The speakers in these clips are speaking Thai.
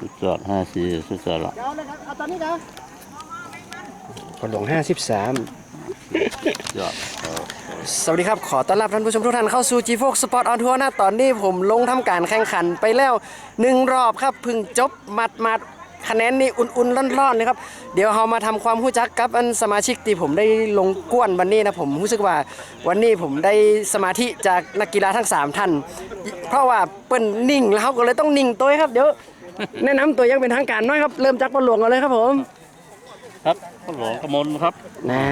สุดยอดห้าสี่สุดยอดละเดี๋ยวเลยครับเอาตอนนี้นะปลาหลวงห้าสิบสามยอดเออสวัสดีครับ ขอต้อนรับท่านผู้ชมทุกท่านเข้าสู่ G4 Sport on Tour นะตอนนี้ผมลงทำการแข่งขันไปแล้วหนึ่งรอบครับเพึ่งจบมัดมัดคะแนนนี่อุ่นๆร้อนๆเลยครับ เดี๋ยวเรามาทำความรู้จักกับอันสมาชิกที่ผมได้ลงก้วนวันนี้นะผมรู้สึกว่าวันนี้ผมได้สมาธิจากนักกีฬาทั้ง3ท่าน เพราะว่าเปิ้นนิ่งแล้วเขาก็เลยต้องนิ่งตัวครับเดี๋ยว แนะนำตัวอยังเป็นทางการหน้อยครับ เริ่มจากปลาหลวงกันเลยครับผมครับพระหลวงกมลครับน่า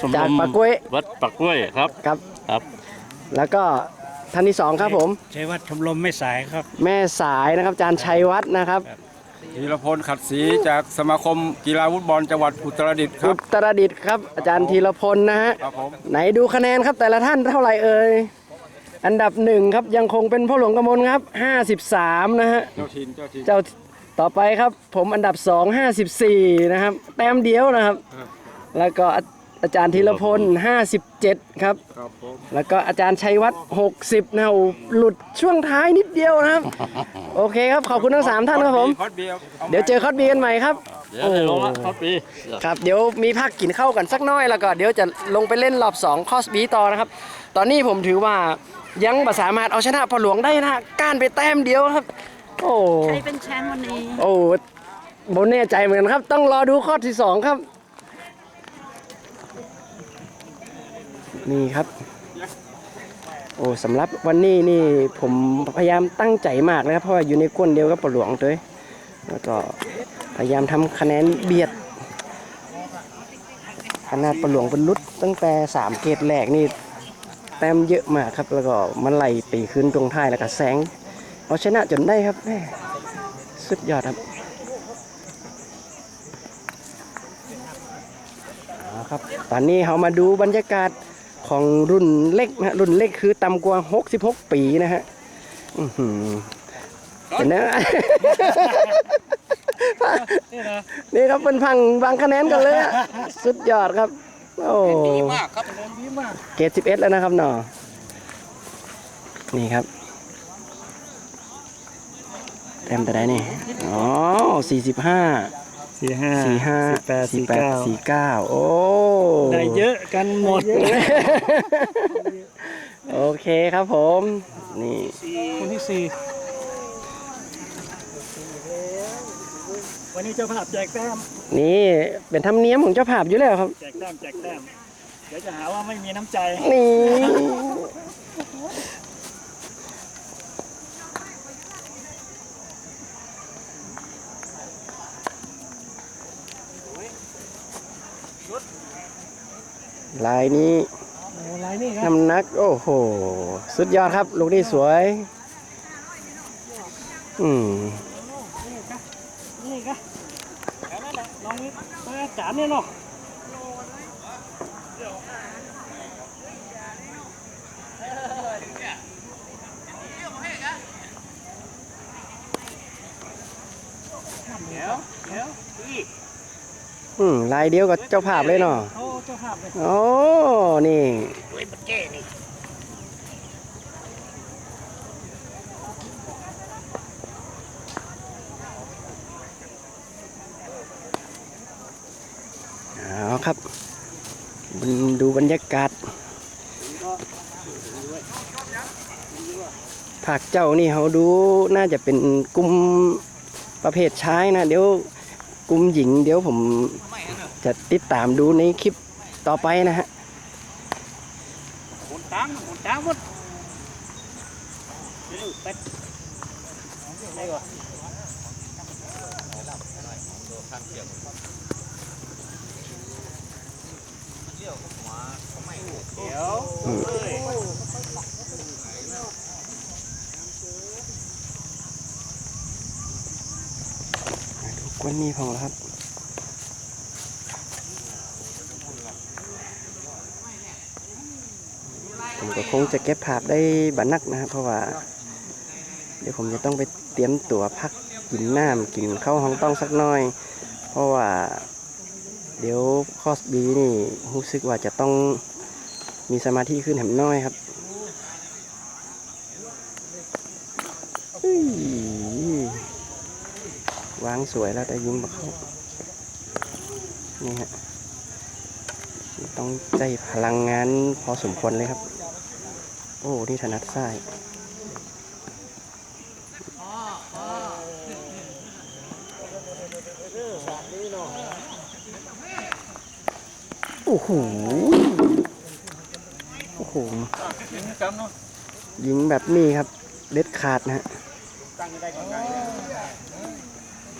ชมรจากมปากกล้วยวัดปักกล้วยครับครับ ครับ แล้วก็ท่านที่สองครับผม ชัยวัฒน์ชมรมไม่สายครับ แม่สายนะครับอาจารย์ชัยวัฒน์นะครับ ธีรพลขัดศรีจากสมาคมกีฬาฟุตบอลจังหวัดอุตรดิตถ์คอุรับ ตรดิตถ์ครับ อาจารย์ธีรพลนะฮะ ครับผม ไหนดูคะแนนครับแต่ละท่านเท่าไหร่เอ่ย อันดับหนึ่งครับยังคงเป็นพ่อหลวงกมลครับ 53 นะฮะ เจ้าถิ่นเจ้าถิ่นเจ้าต่อไปครับผมอันดับ 2 54 นะครับ แต้มเดียวนะครับแล้วก็อาอาจารย์ธีรพล 57 ครับ ครับผมแล้วก็อาจารย์ชัยวัฒน์60 นะโอ้หลุดช่วงท้ายนิดเดียวนะครับ โอเคครับ ขอบคุณทั้งสามท่านครับผมคอสเบียร์าเดี๋ยวเจอคอสบีกันใหม่ครับ เดี๋ยวได้ลงละครับปี ครับ เดี๋ยวมีพักกินข้าวกันสักหน้อยแล้วก็เดี๋ยวจะลงไปเล่นรอบ 2 คอสบีต่อนะครับ ตอนนี้ผมถือว่า ยังบ่สามารถเอาชนะพอหลวงได้นะก้านไปแต้มเดียวครับ โอ้ใครเป็นแชมป์วันนี้ โอ้โบแน่ใจเหมือนกันครับ ต้องรอดูข้อที่สองครับ นี่ครับ โอ้สำหรับวันนี้นี่ผมพยายามตั้งใจมากนะครับ เพราะว่าอยู่ในก้นเดียวกับปอหลวงตัวเองแล้วก็พยายามทำคะแนนเบียดขนาดปลาหลวงเป็นลุดตั้งแต่สามเกตแรกนี่ แต้มเยอะมากครับ แล้วก็มันไหลตีขึ้นตรงท้ายแล้วก็แสงเอาชนะจนได้ครับแม่สุดยอดครับครับ ตอนนี้เรามาดูบรรยากาศของรุ่นเล็กนะฮะรุ่นเล็กคือต่ำกว่า 66 ปีนะฮะเห็นไหมนี่ครับเป็นพังบางคะแนนกันเลย สุดยอดครับ โอ้ดีมากครับเกรดสิบเอ็ดแล้วนะครับหนอนี่ครับเต็มแต่ได้นี่อ๋อสี่สิบห้าสี่ห้าสี่ห้าสี่แปดสี่แปดเก้าสี่เก้าโอ้ได้เยอะกันหมดโอเคครับผม นี่คนที่สี่ วันนี้เจ้าภาพแจกแต้มนี่เป็นธรรมเนียมของเจ้าภาพอยู่แล้วครับ แจกแต้มแจกแต้มเดี๋ยวจะหาว่าไม่มีน้ำใจนี่ ลายนี้อะไรนี่ครับน้ำหนัก โอ้โห สุดยอดครับ ลูกนี้สวย อืม นี่ก็ลองนี้มาจานเนี่ยเนาะอืมลายเดียวกับเจ้าภาพเลยเนาะเขาเจ้าภาพเลยโอ้นี่ ครับดูบรรยากาศภาคเจ้านี่เขาดูน่าจะเป็นกลุ่มประเภทชายนะ เดี๋ยวกลุ่มหญิง เดี๋ยวผมจะติดตามดูในคลิปต่อไปนะฮะตังหมุนตังหมดเร็วเป็ดไหนก่อน วดูกวนนี้พอแล้วครับผมก็คงจะเก็บภาพได้บันนักนะครับ เพราะว่า เดี๋ยวผมจะต้องไปเตรียมตัวพักกินน้ำกินข้าวห้องต้องสักน่อย เพราะว่า เดี๋ยวคอสบีนี่รู้สึกว่าจะต้องมีสมาธิขึ้นแหมน้อยครับวางสวยแล้วแต่ยิงบักเข้านี่ฮะต้องใจพลังงานพอสมควรเลยครับ โอ้ นี่ถนัดซ้าย โอ้โห โอ้โห ยิงแบบนี้ครับ เด็ดขาดนะฮะ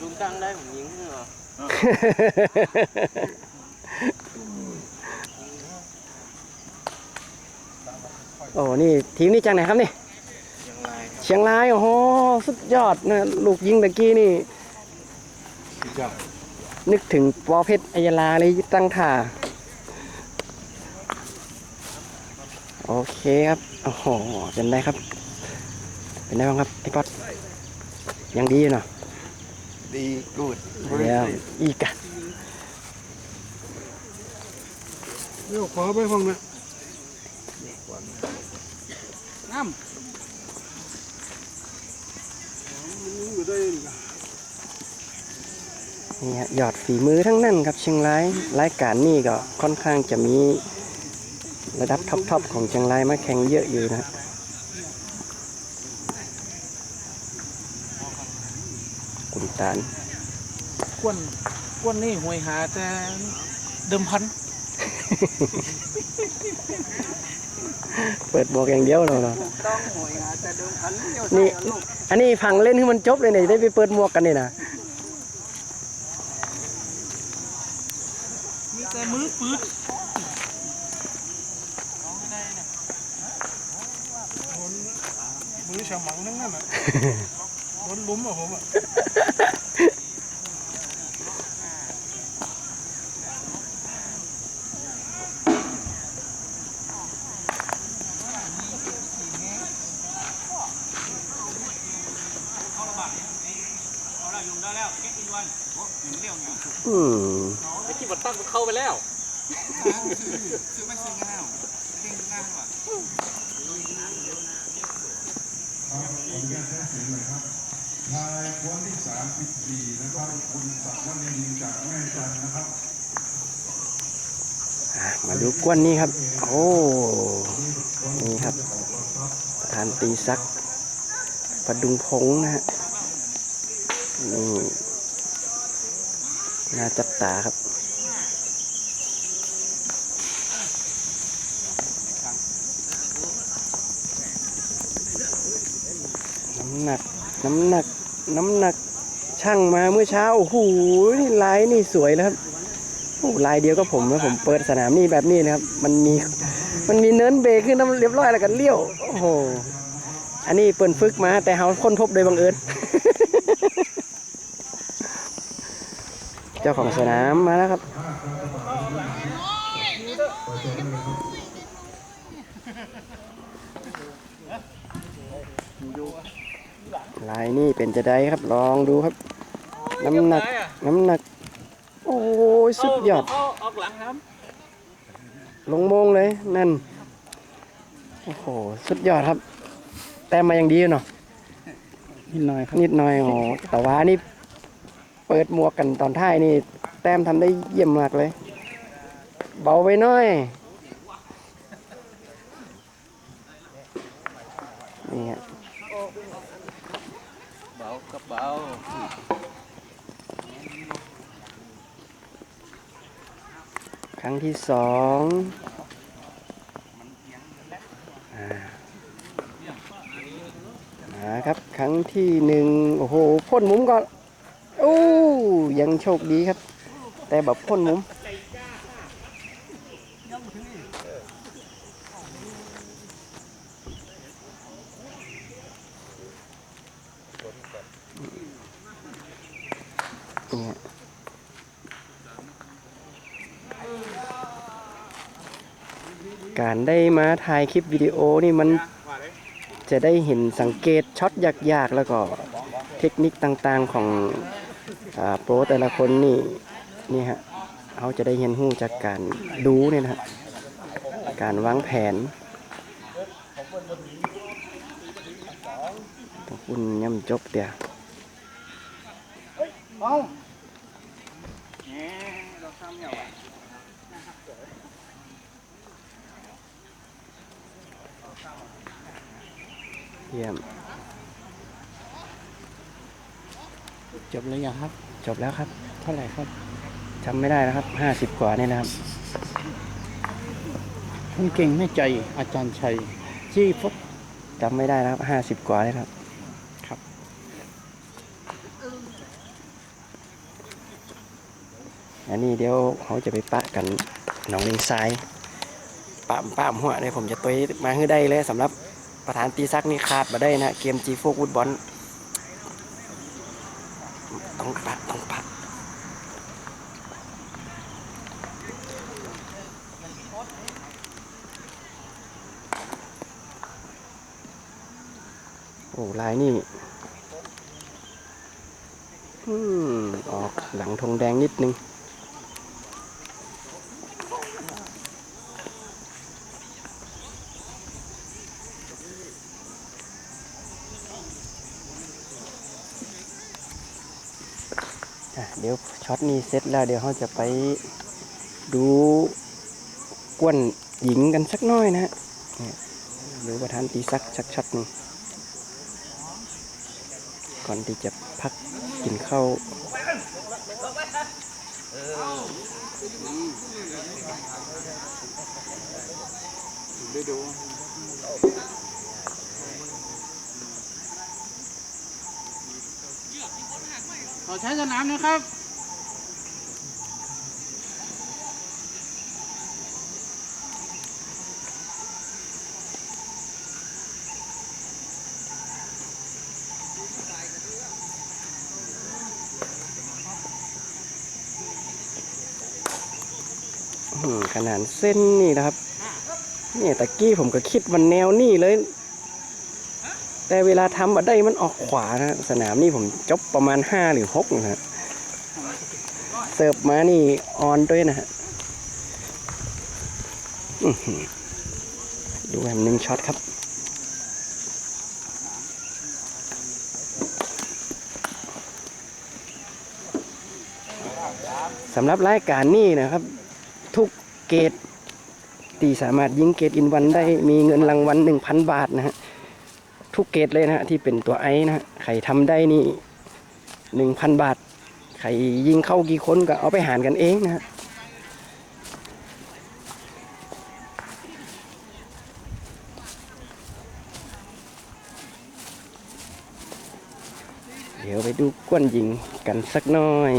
ลุงตั้งได้ผมยิงเหรอโอ้นี่ทีมนี้จากไหนครับนี่ เชียงราย โอ้โห สุดยอดนะลูกยิงตะกี้นี่ นึกถึงปอเพชรอัยยาลาเลยตั้งท่า โอเคครับ โอ้โหเป็นไรครับ เป็นไรบ้างครับไอ้ป๊อตยังดีอยู่เนาะดีกูดเดี๋ยวอีกอะเดี๋ยวขอไปฟังนะน้ำนี่ฮะหยอดฝีมือทั้งนั้นครับเชียงรายรายการนี้ก็ค่อนข้างจะมี ระดับท็อปๆของเชียงรายมาแข่งเยอะอยู่นะกุนตานกวนกวนนี่ห่วยหาแต่เดิมพัน เปิดบอกอย่างเดียวเราเนาะต้องห่วยหาแต่เดิมพันนี่อันนี้ฟังเล่นให้มันจบเลยเนี่ยได้ไปเปิดหมวกกันเนี่ยนะมีแต่มือปืด มือฉมังนั่นน่ะโดนลุ้มอะผมอะอืมไอ้ที่บัตตั้งมันเข้าไปแล้วชายคนที่สามสิบสี่นะครับ คุณศักดิ์วณินทร์จากแม่จันทร์นะครับ อะ มาดูกวนนี้ครับ โอ้ นี่ครับ ประธานตีซักประดุงพงนะฮะ นี่น่าจับตาครับน้ำหนัก น้ำหนัก น้ำหนักช่างมาเมื่อเช้า โอ้โหนี่ลายนี่สวยแล้วครับ ลายเดียวก็ผมนะผมเปิดสนามนี่แบบนี้นะครับ มันมีมันมีเนินเบรกขึ้นน้ำเรียบร้อยแล้วกันเลี้ยวโอ้โหอันนี้เปิ่นฝึกมา แต่เขาค้นพบโดยบังเอิญเจ้าของสนามมาแล้วครับลายนี่เป็นจะได้ครับลองดูครับ น้ำหนักน้ำหนัก โอ้ยสุดยอด เอาออกหลังครับลงโมงเลยนั่น โอ้โห สุดยอดครับ แต้มมาอย่างดีอยู่เนาะ นิดหน่อยครับ นิดหน่อยอ๋อแต่ว่านี่ เปิดหมวกกันตอนท้ายนี่ แต้มทำได้เยี่ยมมากเลย เบาไปหน่อย นี่ฮะ เบากับเบา ครั้ง ที่สองอ่ามาครับ ครั้งที่หนึ่งโอ้โหพ่นมุมก่อน โอ้ยังโชคดีครับ แต่แบบพ่นมุมารได้มาถ่ายคลิปวิดีโอนี่มันจะได้เห็นสังเกตช็อตยากๆ แล้วก็เทคนิคต่างๆของอโปรแต่ละคนนี่นี่ฮะเขาจะได้เห็นหู้จากการดูเนี่ยนะการวางแผนต้องคุณย่ำจบเดียวเอาเราทำอย่างไร เยี่ยม จบแล้วยังครับ จบแล้วครับ เท่าไหร่ครับจำไม่ได้แล้วครับห้าสิบกว่านี่นะครับคนเก่งแม่ใจอาจารย์ชัยจี้ฟกจำไม่ได้แล้วครับห้าสิบกว่านี่ครับครับ อันนี้เดี๋ยวเขาจะไปปะกันหนองเลงทรายปะปะหัวเนี่ยผมจะตัวมาให้ได้เลยสำหรับ ประธานตีซักนี่ขาดมาได้นะเกมจีโฟกุดบอลต้องปะต้องปะโอ้ลายนี่อืมออกหลังธงแดงนิดนึง อะเดี๋ยว ช็อตนี้เสร็จแล้วเดี๋ยวเราจะไปดูกวนหญิงกันสักน้อยนะฮะเนี่ยดูประธานตีสักชักช็อตหนึงก่อนที่จะพักกินข้าวขอใช้สนามนะครับ ขนาดเส้นนี่นะครับ เนี่ยตะกี้ผมก็คิดวันแนวนี่เลย แต่เวลาทำบัได้มันออกขวานะสนามนี่ผมจบประมาณห้าหรือหกนะฮะเสิร์ฟมานี่ออนด้วยนะฮะอื้อหือดูแบบหนึ่งช็อตครับสำหรับรายการนี้นะครับ ทุกเกตตีสามารถยิงเกตอินวันได้มีเงินรางวัล1,000บาทนะฮะทุกเกตเลยนะฮะที่เป็นตัวไอ้นะฮะใครทำได้นี่1,000บาทใครยิงเข้ากี่คนก็เอาไปหารกันเองนะฮะเดี๋ยวไปดูก้นยิงกันสักน่อย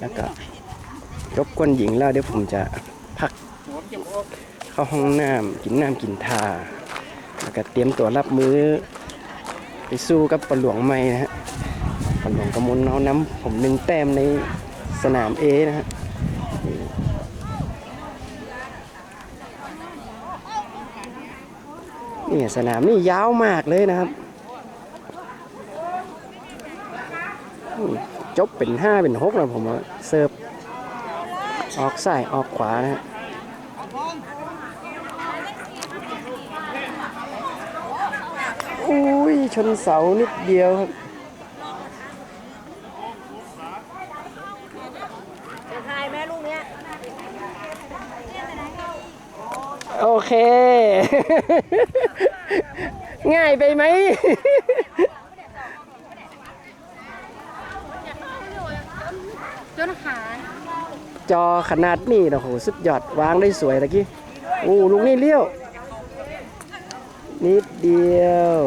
แล้วก็รบกวนหญิงแล้วเดี๋ยวผมจะพักเข้าห้องน้ำกินน้ำกินทาแล้วก็เตรียมตัวรับมือไปสู้กับปลาหลวงใหม่นะฮะปลาหลวงกระมลเอาน้ำผมหนึ่งแต้มในสนามเอนะฮะนี่สนามนี่ยาวมากเลยนะครับอืม จบเป็นห้าเป็นหกนะผมว่าเสิร์ฟออกซ้ายออกขวานะฮะอุ้ยชนเสานิดเดียวครับถ่ายแม่ลูกเนี้ยโอเค ง่ายไปไหม จนหาจอขนาดนี้นะโหสุดยอดวางได้สวยตะกี้โอ้ลูกนี่เลี้ยว นิดเดียว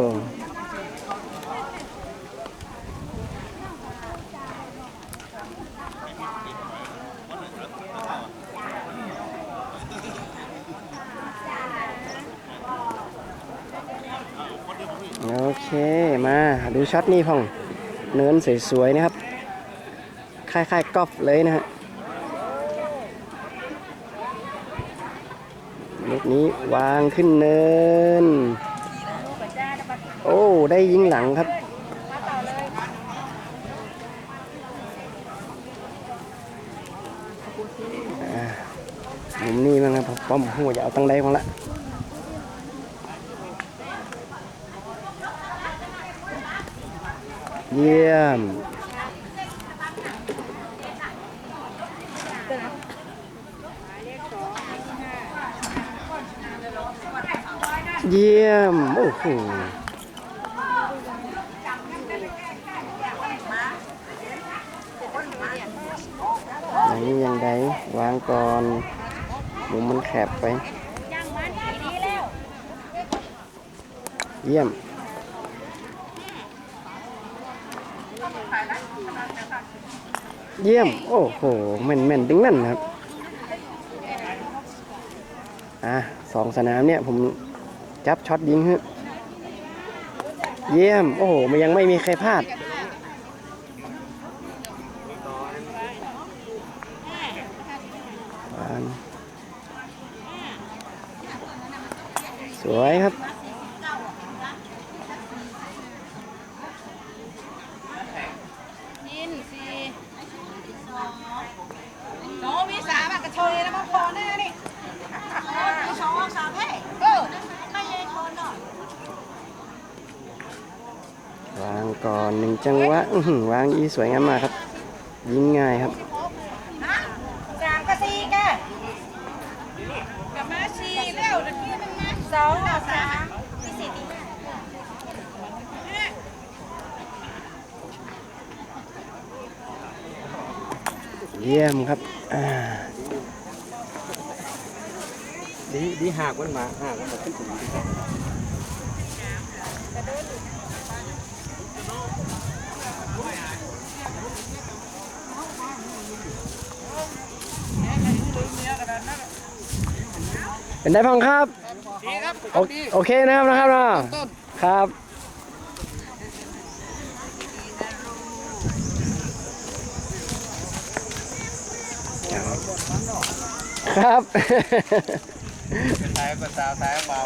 โอเค มา ดูช็อตนี้พ่อง เนินสวยๆนะครับ คล้ายๆกอล์ฟเลยนะฮะลูกนี้วางขึ้นเนิน โอ้ ได้ยิงหลังครับ มุมนี้มั้งครับป้อมหัวจะเอาตั้งใดของละเยี่ยม เยี่ยม โอ้โหอันนี้ยังไงวางก่อนมุมมันแคบไป เยี่ยม เยี่ยม โอ้โหแม่นแม่นดิ้งนั่นครับ อะสองสนามเนี่ยผมจับช็อตยิงฮะเยี่ยม โอ้โห มันยังไม่มีใครพลาด วางสวยครับ ยินสี่สองมีสามอะกระเทยแล้วมาพอแน่นี่มีสองสามแพ่เออไม่ยัยทนหน่อยวาง ก่อนหนึ่งจังหวะอื้อหือวางอีสวยงามมากครับ ยิงง่ายครับสามกับสี่แกกับมาสี่เร็วตะกี้มันนะสองกับสามที่สี่ที่ห้าเยี่ยมครับอ่าดีดีหากมันมาหากมันมาขึ้นถึง เป็นได้พังครับโอโอเคนะครับนะครับเนาะครับ ครับท้ายก็สาวท้ายเบา